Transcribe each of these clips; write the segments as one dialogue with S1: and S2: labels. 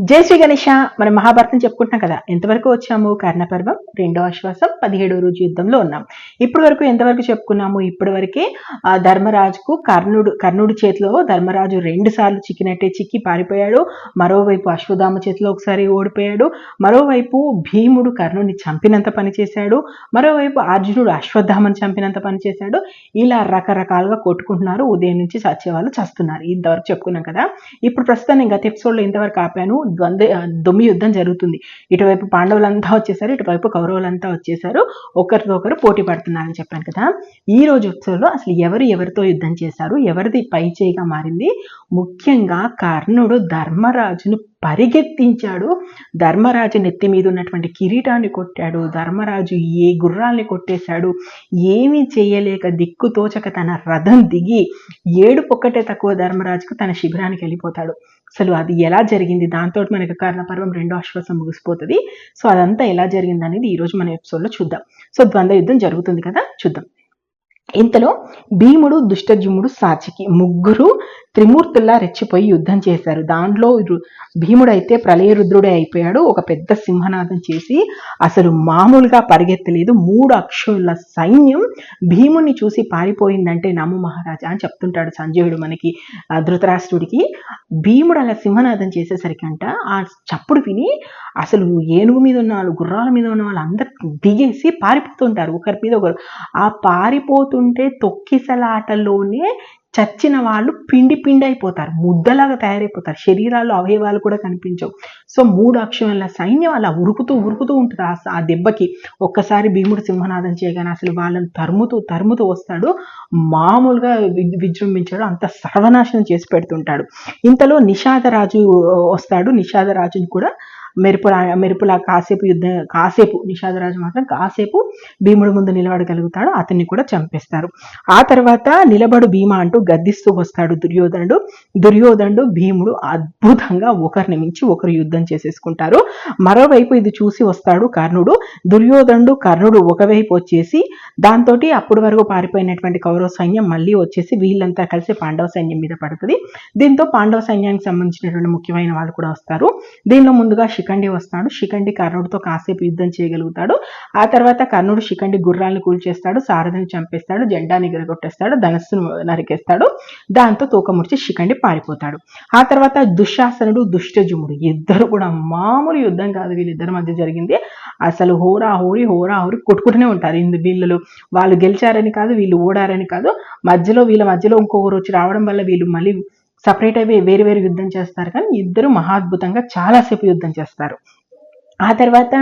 S1: జై శ్రీ గణేష. మనం మహాభారతం చెప్పుకుంటున్నాం కదా. ఎంతవరకు వచ్చాము? కర్ణపర్వం రెండో ఆశ్వాసం పదిహేడో రోజు యుద్ధంలో ఉన్నాం. ఇప్పటి వరకు ఎంతవరకు చెప్పుకున్నాము? ఇప్పటి వరకే ఆ, ధర్మరాజుకు కర్ణుడు కర్ణుడి చేతిలో ధర్మరాజు రెండు సార్లు చిక్కినట్టే చిక్కి పారిపోయాడు. మరోవైపు అశ్వధామ చేతిలో ఒకసారి ఓడిపోయాడు. మరోవైపు భీముడు కర్ణుడిని చంపినంత పని చేశాడు. మరోవైపు అర్జునుడు అశ్వత్థామని చంపినంత పని చేశాడు. ఇలా రకరకాలుగా కొట్టుకుంటున్నారు. ఉదయం నుంచి చచ్చేవాళ్ళు చస్తున్నారు. ఇంతవరకు చెప్పుకున్నాం కదా. ఇప్పుడు ప్రస్తుతం నేను గత ఎపిసోడ్లో ఇంతవరకు ఆపాను. ద్వంద్వ దొమ్మి యుద్ధం జరుగుతుంది. ఇటువైపు పాండవులంతా వచ్చేసారు ఇటువైపు కౌరవులంతా వచ్చేసారు. ఒకరితో ఒకరు పోటీ పడుతున్నారని చెప్పాను కదా. ఈ రోజు ఎపిసోడ్లో అసలు ఎవరు ఎవరితో యుద్ధం చేశారు ఎవరిది పై చేయిగా మారింది? ముఖ్యంగా కర్ణుడు ధర్మరాజును పరిగెత్తించాడు. ధర్మరాజు నెత్తి మీద ఉన్నటువంటి కిరీటాన్ని కొట్టాడు. ధర్మరాజు ఏ గుర్రాల్ని కొట్టేశాడు? ఏమీ చేయలేక దిక్కు తోచక తన రథం దిగి ఏడు పొక్కటే తక్కువ ధర్మరాజుకు తన శిబిరానికి వెళ్ళిపోతాడు. అసలు అది ఎలా జరిగింది? దాంతో మనకి కర్ణపర్వం రెండో ఆశ్వాసం ముగిసిపోతుంది. సో అదంతా ఎలా జరిగింది అనేది ఈ రోజు మన ఎపిసోడ్లో చూద్దాం. సో ద్వంద్వ యుద్ధం జరుగుతుంది కదా? చూద్దాం. ఇంతలో భీముడు దుష్టజుముడు సాచికి ముగ్గురు త్రిమూర్తుల్లా రెచ్చిపోయి యుద్ధం చేశారు. దాంట్లో భీముడైతే ప్రళయరుద్రుడే అయిపోయాడు. ఒక పెద్ద సింహనాదం చేసి అసలు మామూలుగా పరిగెత్తలేదు. మూడు అక్షుల సైన్యం భీముణ్ణి చూసి పారిపోయిందంటే నమ్ము మహారాజా అని చెప్తుంటాడు సంజయుడు మనకి ధృతరాష్ట్రుడికి. భీముడు అలా సింహనాదం చేసేసరికి అంట ఆ చప్పుడు విని అసలు ఏనుగు మీద ఉన్న వాళ్ళు గుర్రాల మీద ఉన్న వాళ్ళు అందరు దిగేసి పారిపోతుంటారు. ఒకరి మీద ఒకరు. ఆ పారిపోతుంటే తొక్కిసలాటలోనే చచ్చిన వాళ్ళు పిండి పిండి అయిపోతారు ముద్దలాగా తయారైపోతారు శరీరాలు అవయవాలు కూడా కనిపించవు. సో మూడు అక్షరాల సైన్యం అలా ఉరుకుతూ ఉరుకుతూ ఉంటుంది. ఆ ఆ దెబ్బకి ఒక్కసారి భీముడు సింహనాదం చేయగానే అసలు వాళ్ళని తరుముతూ తరుముతూ వస్తాడు. మామూలుగా విజృంభించాడు. అంత సర్వనాశనం చేసి పెడుతుంటాడు. ఇంతలో నిషాదరాజు వస్తాడు. నిషాదరాజుని కూడా మెరుపులా మెరుపులా కాసేపు యుద్ధం కాసేపు నిషాదరాజు మాత్రం కాసేపు భీముడు ముందు నిలబడగలుగుతాడు అతన్ని కూడా చంపేస్తారు. ఆ తర్వాత నిలబడు భీమ అంటూ గద్దిస్తూ వస్తాడు దుర్యోధనుడు. దుర్యోధనుడు భీముడు అద్భుతంగా ఒకరిని మించి ఒకరు యుద్ధం చేసేసుకుంటారు. మరోవైపు ఇది చూసి వస్తాడు కర్ణుడు. దుర్యోధనుడు కర్ణుడు ఒకవైపు వచ్చేసి దాంతో అప్పటి వరకు పారిపోయినటువంటి కౌరవ సైన్యం మళ్ళీ వచ్చేసి వీళ్ళంతా కలిసి పాండవ సైన్యం మీద పడుతుంది. దీంతో పాండవ సైన్యానికి సంబంధించినటువంటి ముఖ్యమైన వాళ్ళు కూడా వస్తారు. దీనిలో ముందుగా శిఖండి వస్తాడు. శిఖండి కర్ణుడితో కాసేపు యుద్ధం చేయగలుగుతాడు. ఆ తర్వాత కర్ణుడు శిఖండి గుర్రాలను కూల్చేస్తాడు. సారథిని చంపేస్తాడు. జెండాని ఎగరగొట్టేస్తాడు ధనస్సును నరికేస్తాడు. దాంతో తూకముడిచి శిఖండి పారిపోతాడు. ఆ తర్వాత దుశ్శాసనుడు దుష్టజుముడు ఇద్దరు కూడా మామూలు యుద్ధం కాదు. వీళ్ళిద్దరి మధ్య జరిగింది. అసలు హోరా హోరి హోరా హోరి కొట్టుకుంటూనే ఉంటారు ఇందు వీళ్ళు వాళ్ళు గెలిచారని కాదు వీళ్ళు ఓడారని కాదు. మధ్యలో వీళ్ళ మధ్యలో ఇంకొకరు వచ్చి రావడం వల్ల వీళ్ళు మళ్ళీ సపరేట్ అయ్యి వేరు వేరు యుద్ధం చేస్తారు కానీ ఇద్దరు మహాద్భుతంగా చాలాసేపు యుద్ధం చేస్తారు. ఆ తర్వాత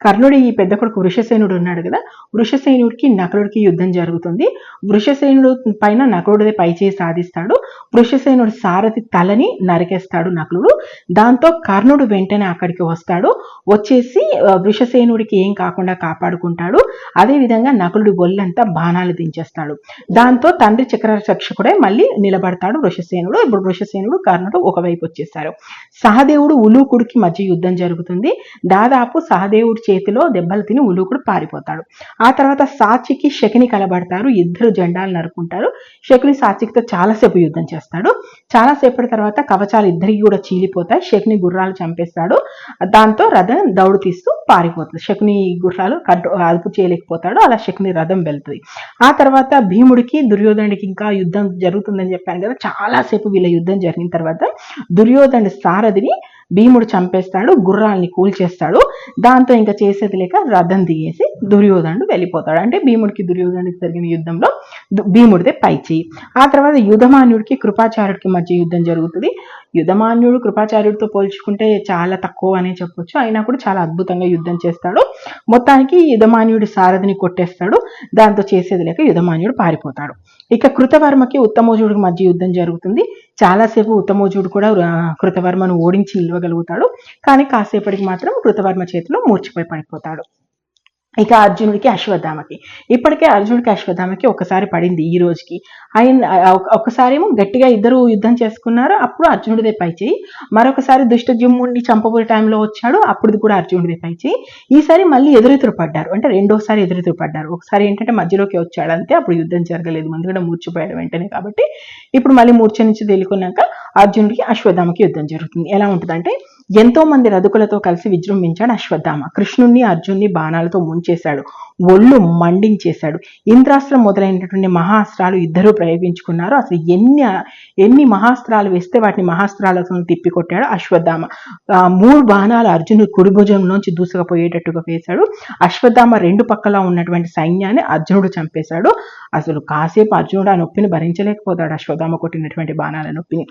S1: కర్ణుడి ఈ పెద్ద కొడుకు వృషసేనుడు ఉన్నాడు కదా వృషసేనుడికి నకులుడికి యుద్ధం జరుగుతుంది. వృషసేనుడు పైన నకులుడిదే పై చేయి సాధిస్తాడు. వృషసేనుడు సారథి తలని నరికేస్తాడు నకులుడు. దాంతో కర్ణుడు వెంటనే అక్కడికి వస్తాడు. వచ్చేసి వృషసేనుడికి ఏం కాకుండా కాపాడుకుంటాడు. అదే విధంగా నకులుడి ఒళ్ళంతా బాణాలు దించేస్తాడు. దాంతో తండ్రి చక్రరక్షకుడే మళ్ళీ నిలబడతాడు వృషసేనుడు ఇప్పుడు వృషసేనుడు కర్ణుడు ఒకవైపు వచ్చేస్తారు. సహదేవుడు ఉలూకుడికి మధ్య యుద్ధం జరుగుతుంది. దాదాపు సహదేవుడి చేతిలో దెబ్బలు తిని ఉలూకుడు పారిపోతాడు. ఆ తర్వాత సాచికి శకిని కలబడతారు. ఇద్దరు జెండాలు నరుకుంటారు శకుని సాచికితో చాలాసేపు యుద్ధం చేస్తాడు. చాలాసేపటి తర్వాత కవచాలు ఇద్దరికి కూడా చీలిపోతాయి. శకుని గుర్రాలు చంపేస్తాడు. దాంతో రథం దౌడు తీస్తూ పారిపోతుంది. శకుని గుర్రాలు కంట్రో అదుపు చేయలేకపోతాడు. అలా శకుని రథం వెళ్తుంది. ఆ తర్వాత భీముడికి దుర్యోధనుడికి ఇంకా యుద్ధం జరుగుతుందని చెప్పాను కదా చాలాసేపు వీళ్ళ యుద్ధం జరిగిన తర్వాత దుర్యోధనుడి సారథిని భీముడు చంపేస్తాడు గుర్రాల్ని కూల్చేస్తాడు. దాంతో ఇంకా చేసేది లేక రథం దిగేసి దుర్యోధనుడు వెళ్ళిపోతాడు. అంటే భీముడికి దుర్యోధనుడికి జరిగిన యుద్ధంలో భీముడిదే పై చేయి. ఆ తర్వాత యుధమాన్యుడికి కృపాచార్యుడికి మధ్య యుద్ధం జరుగుతుంది. యుధమాన్యుడు కృపాచార్యుడితో పోల్చుకుంటే చాలా తక్కువ అనే చెప్పొచ్చు. అయినా కూడా చాలా అద్భుతంగా యుద్ధం చేస్తాడు. మొత్తానికి యుధమాన్యుడి సారథిని కొట్టేస్తాడు. దాంతో చేసేది లేక యుధమాన్యుడు పారిపోతాడు. ఇక కృతవర్మకి ఉత్తమోజుడికి మధ్య యుద్ధం జరుగుతుంది. చాలాసేపు ఉత్తమోజుడు కూడా కృతవర్మను ఓడించి నిలవగలుగుతాడు. కానీ కాసేపటికి మాత్రం కృతవర్మ చేతిలో మూర్చిపోయి పడిపోతాడు. ఇక అర్జునుడికి అశ్వత్థామకి. ఇప్పటికే అర్జునుడికి అశ్వత్థామకి ఒకసారి పడింది ఈ రోజుకి. ఆయన ఒకసారేమో గట్టిగా ఇద్దరు యుద్ధం చేసుకున్నారు అప్పుడు అర్జునుడిదే పై చేయి. మరొకసారి దుష్టజుమ్ముడిని చంపబోయే టైంలో వచ్చాడు అప్పుడు కూడా అర్జునుడిదే పై చేయి. ఈసారి మళ్ళీ ఎదురెదురు పడ్డారు అంటే రెండోసారి ఎదురెదురు పడ్డారు. ఒకసారి ఏంటంటే మధ్యలోకి వచ్చాడు అంతే అప్పుడు యుద్ధం జరగలేదు ముందు కూడా మూర్చిపోయాడు వెంటనే కాబట్టి. ఇప్పుడు మళ్ళీ మూర్ఛ నుంచి తేలుకున్నాక అర్జునుడికి అశ్వత్థామకి యుద్ధం జరుగుతుంది. ఎలా ఉంటుందంటే ఎంతో మంది రథుకులతో కలిసి విజృంభించాడు అశ్వత్థామ. కృష్ణుణ్ణి అర్జున్ని బాణాలతో ముంచేశాడు. ఒళ్ళు మండించేశాడు. ఇంద్రాస్త్రం మొదలైనటువంటి మహాస్త్రాలు ఇద్దరూ ప్రయోగించుకున్నారు. అసలు ఎన్ని ఎన్ని మహాస్త్రాలు వేస్తే వాటిని మహాస్త్రాలతో తిప్పికొట్టాడు అశ్వత్థామ. మూడు బాణాలు అర్జునుడు కుడి భుజంలోంచి దూసుకుపోయేటట్టుగా వేశాడు. అశ్వత్థామ రెండు పక్కల ఉన్నటువంటి సైన్యాన్ని అర్జునుడు చంపేశాడు. అసలు కాసేపు అర్జునుడు ఆ నొప్పిని భరించలేకపోతాడు అశ్వత్థామ కొట్టినటువంటి బాణాల నొప్పిని.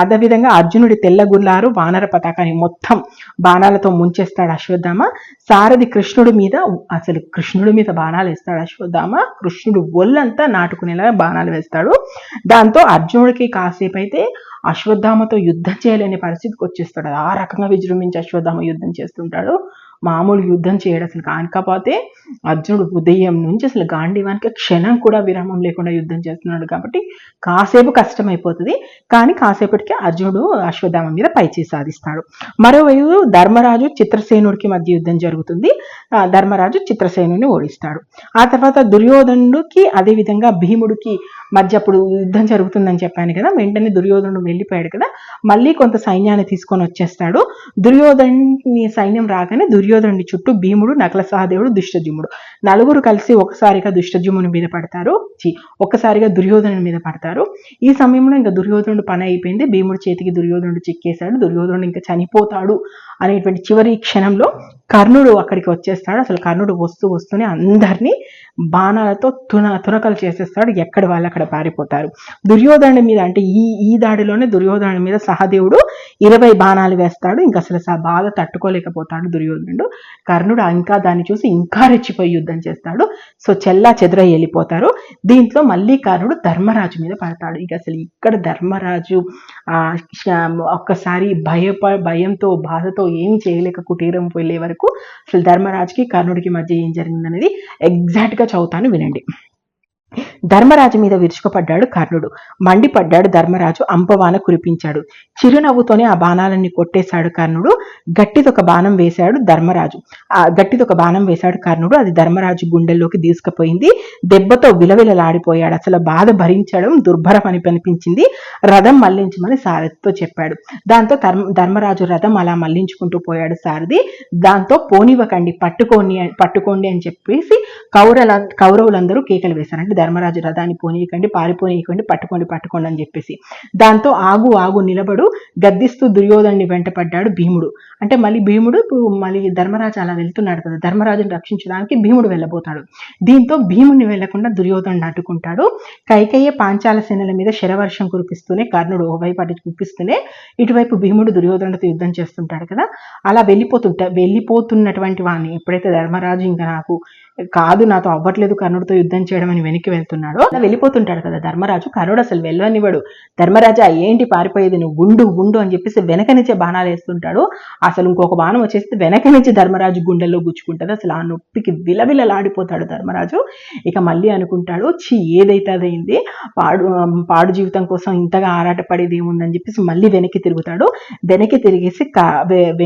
S1: అదేవిధంగా అర్జునుడి తెల్ల గుల్లారు వానర పతాకాన్ని మొత్తం బాణాలతో ముంచేస్తాడు అశ్వత్థామ. సారథి కృష్ణుడి మీద అసలు కృష్ణుడి మీద బాణాలు వేస్తాడు అశ్వత్థామ. కృష్ణుడు ఒళ్ళంతా నాటుకునేలా బాణాలు వేస్తాడు. దాంతో అర్జునుడికి కాసేపు అయితే అశ్వత్థామతో యుద్ధం చేయలేని పరిస్థితికి వచ్చేస్తాడు. ఆ రకంగా విజృంభించి అశ్వత్థామ యుద్ధం చేస్తుంటాడు. మామూలు యుద్ధం చేయడం అసలు కాకపోతే అర్జునుడు ఉదయం నుంచి అసలు గాంధీవానికి క్షణం కూడా విరామం లేకుండా యుద్ధం చేస్తున్నాడు కాబట్టి కాసేపు కష్టమైపోతుంది. కానీ కాసేపటికి అర్జునుడు అశ్వత్థామ మీద పైచి సాధిస్తాడు. మరోవైపు ధర్మరాజు చిత్రసేనుడికి మధ్య యుద్ధం జరుగుతుంది. ఆ, ధర్మరాజు చిత్రసేనుని ఓడిస్తాడు. ఆ తర్వాత దుర్యోధనుడికి అదే విధంగా భీముడికి మధ్య అప్పుడు యుద్ధం జరుగుతుందని చెప్పాను కదా వెంటనే దుర్యోధనుడు వెళ్ళిపోయాడు కదా మళ్ళీ కొంత సైన్యాన్ని తీసుకొని వచ్చేస్తాడు. దుర్యోధని సైన్యం రాగానే దుర్యోధనుడి చుట్టూ భీముడు నకల సహదేవుడు దుష్టజుముడు నలుగురు కలిసి ఒకసారిగా దుష్టజుముని మీద పడతారు. చి ఒక్కసారిగా దుర్యోధనుడి మీద పడతారు. ఈ సమయంలో ఇంకా దుర్యోధనుడు పని అయిపోయింది. భీముడు చేతికి దుర్యోధనుడు చిక్కేశాడు. దుర్యోధనుడు ఇంకా చనిపోతాడు. అనేటువంటి చివరి క్షణంలో కర్ణుడు అక్కడికి వచ్చేస్తాడు. అసలు కర్ణుడు వస్తూ వస్తూనే అందరినీ బాణాలతో తున తునకలు చేసేస్తాడు. ఎక్కడి వాళ్ళు అక్కడ పారిపోతారు? దుర్యోధనుడి మీద అంటే ఈ ఈ దాడిలోనే దుర్యోధనుడి మీద సహదేవుడు ఇరవై బాణాలు వేస్తాడు. ఇంకా అసలు ఆ బాధ తట్టుకోలేకపోతాడు దుర్యోధనుడు. కర్ణుడు ఇంకా దాన్ని చూసి ఇంకా రెచ్చిపోయి యుద్ధం చేస్తాడు. సో చెల్లా చెదర వెళ్ళిపోతారు. దీంట్లో మళ్ళీ కర్ణుడు ధర్మరాజు మీద పడతాడు. ఇక అసలు ఇక్కడ ధర్మరాజు ఆ ఒక్కసారి భయప భయంతో బాధతో ఏం చేయలేక కుటీరం వెళ్ళే వరకు అసలు ధర్మరాజుకి కర్ణుడికి మధ్య ఏం జరిగిందనేది ఎగ్జాక్ట్గా చదువుతాను వినండి. ధర్మరాజు మీద విరుచుకుపడ్డాడు కర్ణుడు. మండిపడ్డాడు ధర్మరాజు అంపవాన కురిపించాడు. చిరునవ్వుతోనే ఆ బాణాలన్నీ కొట్టేశాడు కర్ణుడు. గట్టిదొక బాణం వేశాడు ధర్మరాజు. ఆ గట్టిదొక బాణం వేశాడు కర్ణుడు. అది ధర్మరాజు గుండెల్లోకి తీసుకుపోయింది. దెబ్బతో విలవిలలాడిపోయాడు. అసలు బాధ భరించడం దుర్భరం అని అనిపించింది. రథం మళ్ళించమని సారథితో చెప్పాడు. దాంతో ధర్మ ధర్మరాజు రథం అలా మళ్ళించుకుంటూ పోయాడు సారథి. దాంతో పోనివ్వకండి పట్టుకోండి పట్టుకోండి అని చెప్పేసి కౌరల కౌరవులందరూ కేకలు వేశారు అంటే ధర్మరాజు రథాన్ని పోనీయకండి పారిపోనీయకండి పట్టుకోండి పట్టుకోండి అని చెప్పేసి. దాంతో ఆగు ఆగు నిలబడు గద్దిస్తూ దుర్యోధనుని వెంటపడ్డాడు భీముడు. అంటే మళ్ళీ భీముడు ఇప్పుడు మళ్ళీ ధర్మరాజు అలా వెళ్తున్నాడు కదా ధర్మరాజుని రక్షించడానికి భీముడు వెళ్ళబోతాడు. దీంతో భీముడిని వెళ్ళకుండా దుర్యోధనుడు అడ్డుకుంటాడు. కైకయ్య పాంచాల సేనల మీద శరవర్షం కురిపిస్తూనే కర్ణుడు ఓవైపు అటు కురిపిస్తూనే ఇటువైపు భీముడు దుర్యోధనుడితో యుద్ధం చేస్తుంటాడు కదా. అలా వెళ్ళిపోతుంటా వెళ్ళిపోతున్నటువంటి వాడిని ఎప్పుడైతే ధర్మరాజు ఇంకా నాకు కాదు నాతో అవ్వట్లేదు కర్ణుడితో యుద్ధం చేయడం అని వెనక్కి వెళ్తున్నాడో అలా వెళ్ళిపోతుంటాడు కదా ధర్మరాజు. కర్ణుడు అసలు వెళ్ళనివ్వడు. ధర్మరాజా ఏంటి పారిపోయేది? నువ్వు ఉండు ఉండు అని చెప్పేసి వెనక నుంచే బాణాలు వేస్తుంటాడు. అసలు ఇంకొక బాణం వచ్చేసి వెనక నుంచి ధర్మరాజు గుండెల్లో గుచ్చుకుంటుంది. అసలు ఆ నొప్పికి విలవిలలాడిపోతాడు ధర్మరాజు. ఇక మళ్ళీ అనుకుంటాడు ఛీ ఏదైతే అదైంది? పాడు పాడు జీవితం కోసం ఇంతగా ఆరాటపడేది ఏముందని చెప్పేసి మళ్ళీ వెనక్కి తిరుగుతాడు. వెనక్కి తిరిగేసి క- వే-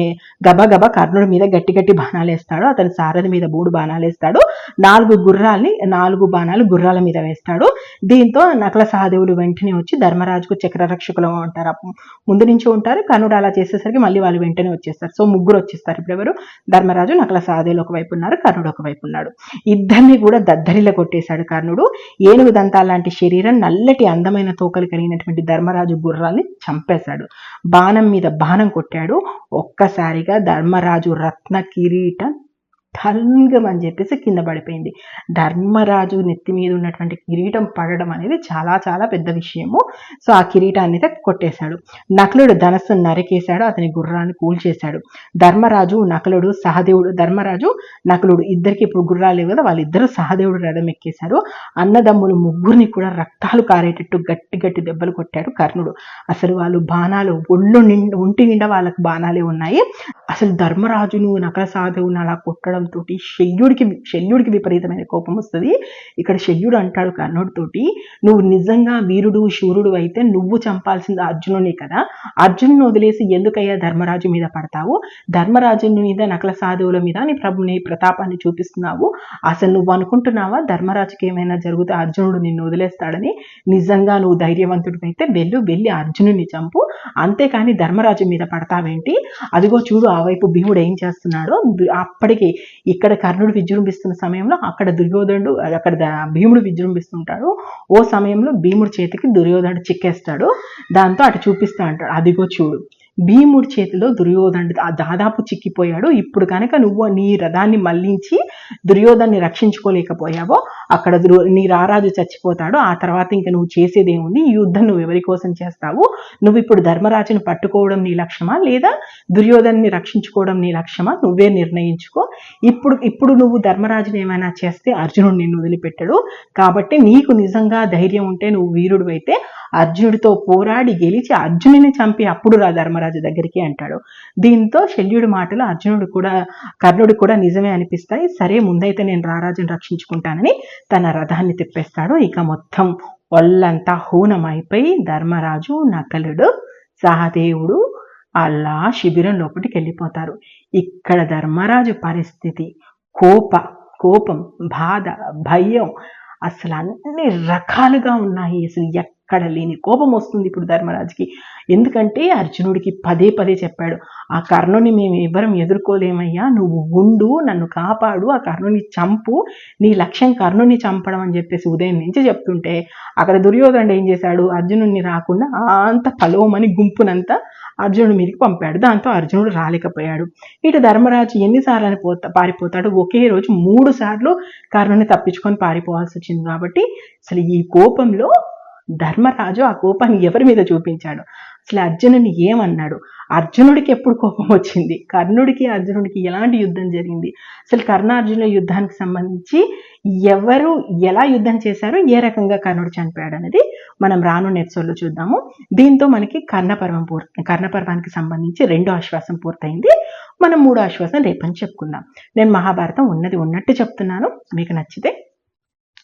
S1: కర్ణుడి మీద గట్టి గట్టి బాణాలు వేస్తాడు. అతని సారథి మీద మూడు బాణాలు వేస్తాడు. నాలుగు గుర్రాల్ని నాలుగు బాణాలు గుర్రాలు మీద వేస్తాడు. దీంతో నకల సహదేవుడు వెంటనే వచ్చి ధర్మరాజుకు చక్రరక్షకులు ఉంటారు ముందు నుంచి ఉంటారు. కర్ణుడు అలా చేసేసరికి మళ్ళీ వాళ్ళు వెంటనే వచ్చేస్తారు. సో ముగ్గురు వచ్చేస్తారు. ఇప్పుడు ఎవరు? ధర్మరాజు నకల సహదేవులు ఒకవైపు ఉన్నారు. కర్ణుడు ఒకవైపు ఉన్నాడు. ఇద్దరిని కూడా దద్దరిలో కొట్టేశాడు కర్ణుడు. ఏనుగు దంతాల లాంటి శరీరం నల్లటి అందమైన తోకలు కలిగినటువంటి ధర్మరాజు గుర్రాల్ని చంపేశాడు. బాణం మీద బాణం కొట్టాడు. ఒక్కసారిగా ధర్మరాజు రత్న కిరీటం ఠల్గం అని చెప్పేసి కింద పడిపోయింది. ధర్మరాజు నెత్తి మీద ఉన్నటువంటి కిరీటం పడడం అనేది చాలా చాలా పెద్ద విషయము. సో ఆ కిరీటాన్ని అయితే కొట్టేశాడు. నకులుడు ధనస్సు నరికేశాడు అతని గుర్రాన్ని కూల్చేశాడు. ధర్మరాజు నకులుడు సహదేవుడు ధర్మరాజు నకులుడు ఇద్దరికి ఇప్పుడు గుర్రాలు లేవు కదా వాళ్ళిద్దరూ సహదేవుడు రథం ఎక్కేశారు. అన్నదమ్ములు ముగ్గురిని కూడా రక్తాలు కారేటట్టు గట్టి గట్టి దెబ్బలు కొట్టాడు కర్ణుడు. అసలు వాళ్ళు బాణాలు ఒళ్ళు నిండా ఒంటి నిండా వాళ్ళకు బాణాలే ఉన్నాయి. అసలు ధర్మరాజును నకల సహదేవుని అలా కొట్టడం అనడంతో శల్యుడికి శల్యుడికి విపరీతమైన కోపం వస్తుంది. ఇక్కడ శల్యుడు అంటాడు కర్ణుడితోటి నువ్వు నిజంగా వీరుడు శూరుడు అయితే నువ్వు చంపాల్సింది అర్జునునే కదా. అర్జునుని వదిలేసి ఎందుకయ్యా ధర్మరాజు మీద పడతావు? ధర్మరాజుని మీద నకల సాధువుల మీద నీ ప్రభుని ప్రతాపాన్ని చూపిస్తున్నావు. అసలు నువ్వు అనుకుంటున్నావా ధర్మరాజుకి ఏమైనా జరిగితే అర్జునుడు నిన్ను వదిలేస్తాడని? నిజంగా నువ్వు ధైర్యవంతుడు అయితే వెళ్ళు వెళ్ళి అర్జునుని చంపు. అంతేకాని ధర్మరాజు మీద పడతావేంటి? అదిగో చూడు ఆ వైపు భీముడు ఏం చేస్తున్నాడో అప్పటికి ఇక్కడ కర్ణుడు విజృంభిస్తున్న సమయంలో అక్కడ దుర్యోధనుడు అక్కడ భీముడు విజృంభిస్తుంటాడు. ఓ సమయంలో భీముడి చేతికి దుర్యోధనుడు చిక్కేస్తాడు. దాంతో అటు చూపిస్తా అంటాడు. అదిగో చూడు భీముడి చేతిలో దుర్యోధనుడు ఆ దాదాపు చిక్కిపోయాడు. ఇప్పుడు కనుక నువ్వు నీ రథాన్ని మళ్ళించి దుర్యోధన్ని రక్షించుకోలేకపోయావో అక్కడ దుర్యో- నీ రారాజు చచ్చిపోతాడు. ఆ తర్వాత ఇంకా నువ్వు చేసేది ఏముంది ఈ యుద్ధం నువ్వు ఎవరి కోసం చేస్తావు? నువ్వు ఇప్పుడు ధర్మరాజుని పట్టుకోవడం నీ లక్ష్యమా? లేదా దుర్యోధన్ని రక్షించుకోవడం నీ లక్ష్యమా? నువ్వే నిర్ణయించుకో. ఇప్పుడు ఇప్పుడు నువ్వు ధర్మరాజుని ఏమైనా చేస్తే అర్జునుడు నిన్ను వదిలిపెట్టడు. కాబట్టి నీకు నిజంగా ధైర్యం ఉంటే నువ్వు వీరుడు అయితే అర్జునుడితో పోరాడి గెలిచి అర్జునుని చంపి అప్పుడు రా ధర్మరాజు దగ్గరికి అంటాడు. దీంతో శల్యుడి మాటలు అర్జునుడు కూడా కర్ణుడు కూడా నిజమే అనిపిస్తాయి. సరే ముందైతే నేను రారాజుని రక్షించుకుంటానని తన రథాన్ని తిప్పేస్తాడు. ఇక మొత్తం ఒళ్ళంతా హూనమైపోయి ధర్మరాజు నకలుడు సహదేవుడు అలా శిబిరం లోపలికి వెళ్ళిపోతారు. ఇక్కడ ధర్మరాజు పరిస్థితి కోప కోపం బాధ భయం అసలు అన్ని రకాలుగా ఉన్నాయి. అసలు లేని కోపం వస్తుంది ఇప్పుడు ధర్మరాజుకి. ఎందుకంటే అర్జునుడికి పదే పదే చెప్పాడు ఆ కర్ణుని మేము ఎవ్వరం ఎదుర్కోలేమయ్యా నువ్వు ఉండు నన్ను కాపాడు ఆ కర్ణుని చంపు నీ లక్ష్యం కర్ణుని చంపడం అని చెప్పేసి ఉదయం నుంచి చెప్తుంటే అక్కడ దుర్యోధనుడు ఏం చేశాడు? అర్జునుడిని రాకుండా అంత పలోమని గుంపునంతా అర్జునుడి మీదకి పంపాడు. దాంతో అర్జునుడు రాలేకపోయాడు. ఇటు ధర్మరాజు ఎన్నిసార్లు అని పోతా పారిపోతాడు. ఒకే రోజు మూడు సార్లు కర్ణుని తప్పించుకొని పారిపోవాల్సి వచ్చింది. కాబట్టి అసలు ఈ కోపంలో ధర్మరాజు ఆ కోపాన్ని ఎవరి మీద చూపించాడు? అసలు అర్జునుని ఏమన్నాడు? అర్జునుడికి ఎప్పుడు కోపం వచ్చింది? కర్ణుడికి అర్జునుడికి ఎలాంటి యుద్ధం జరిగింది? అసలు కర్ణార్జునుల యుద్ధానికి సంబంధించి ఎవరు ఎలా యుద్ధం చేశారో? ఏ రకంగా కర్ణుడు చనిపోయాడు అనేది మనం రానున్న ఎపిసోడ్లో చూద్దాము. దీంతో మనకి కర్ణపర్వం పూర్తి కర్ణపర్వానికి సంబంధించి రెండో ఆశ్వాసం పూర్తయింది. మనం మూడో ఆశ్వాసం రేపని చెప్పుకుందాం. నేను మహాభారతం ఉన్నది ఉన్నట్టు చెప్తున్నాను. మీకు నచ్చితే